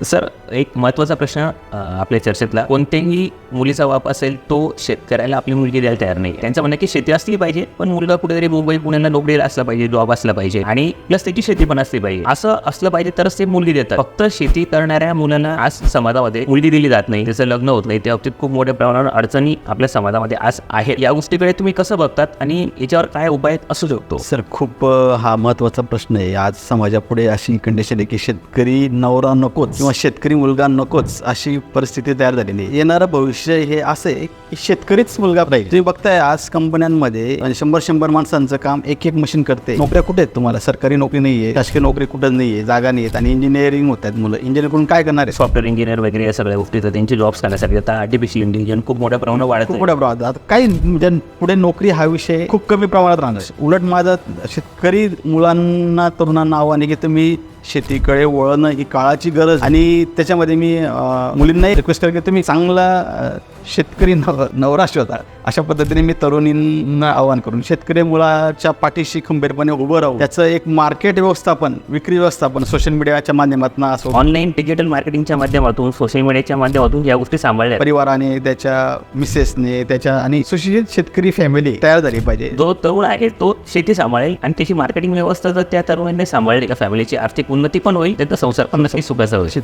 Sir एक महत्त्वाचा प्रश्न आपल्या चर्चेतला. कोणत्याही मुलीचा वाप असेल तो शेतकऱ्याला आपली मुलगी द्यायला तयार नाही. त्यांचं म्हणणं की शेती असली पाहिजे पण मुलगा कुठेतरी मुंबई पुण्याला नोकरीला असला पाहिजे जॉब असला पाहिजे. आणि प्लस त्याची शेती पण असली पाहिजे. असं असलं पाहिजे तरच ते मुलगी देतात. फक्त शेती करणाऱ्या मुलांना आज समाजामध्ये मुलगी दिली जात नाही. त्याचं लग्न होत नाही. त्या बाबतीत खूप मोठ्या प्रमाणावर अडचणी आपल्या समाजामध्ये आज आहेत. या गोष्टीकडे तुम्ही कसं बघतात आणि याच्यावर काय उपाय असू शकतो? सर खूप हा महत्त्वाचा प्रश्न आहे. आज समाजापुढे अशी कंडिशन आहे की शेतकरी नवरा नकोच किंवा शेतकरी मुलगा नकोच अशी परिस्थिती तयार झालेली आहे. येणारं भविष्य हे असं आहे की शेतकरीच मुलगा राहील तुम्ही बघताय आज कंपन्यांमध्ये शंभर शंभर माणसांचं काम एक एक मशीन करते. नोकऱ्या कुठे आहेत तुम्हाला? सरकारी नोकरी नाही आहे शासकीय नोकरी कुठं नाही आहे जागा नाही आहेत आणि इंजिनिअरिंग होत आहेत मुलं. इंजिनिअर करून काय करणार आहे? सॉफ्टवेअर इंजिनियर वगैरे या सगळ्या गोष्टी तर त्यांचे जॉब्स करण्यासाठी आता आर्टिफिशियल इंटेलिजन्स खूप मोठ्या प्रमाणात वाढत. मोठ्या प्रमाणात. आता काही म्हणजे पुढे नोकरी हा विषय खूप कमी प्रमाणात राहणार. उलट माझं शेतकरी मुलांना तरुणांना आव्हान आहे की तुम्ही शेतीकडे वळणं ही काळाची गरज. आणि त्याच्यामध्ये मी मुलींनाही रिक्वेस्ट करतो की तुम्ही चांगला शेतकरी नव नवरा शोधा अशा पद्धतीने मी तरुणींना आवाहन करून शेतकरी मुलाच्या पाठीशी खंबीरपणे उभं राहू. त्याचं एक मार्केट व्यवस्थापन विक्री व्यवस्थापन सोशल मीडियाच्या माध्यमातून असो. ऑनलाईन डिजिटल मार्केटिंगच्या माध्यमातून सोशल मीडियाच्या माध्यमातून या गोष्टी सांभाळल्या. परिवाराने त्याच्या मिसेसने त्याच्या आणि सुशिक्षित शेतकरी फॅमिली तयार झाली पाहिजे. जो तरुण आहे तो शेती सांभाळेल आणि त्याची मार्केटिंग व्यवस्था जर त्या तरुणांनी सांभाळली का फॅमिलीची आर्थिक उन्नती पण होईल त्यांचा संसार पण सुखाचा होईल.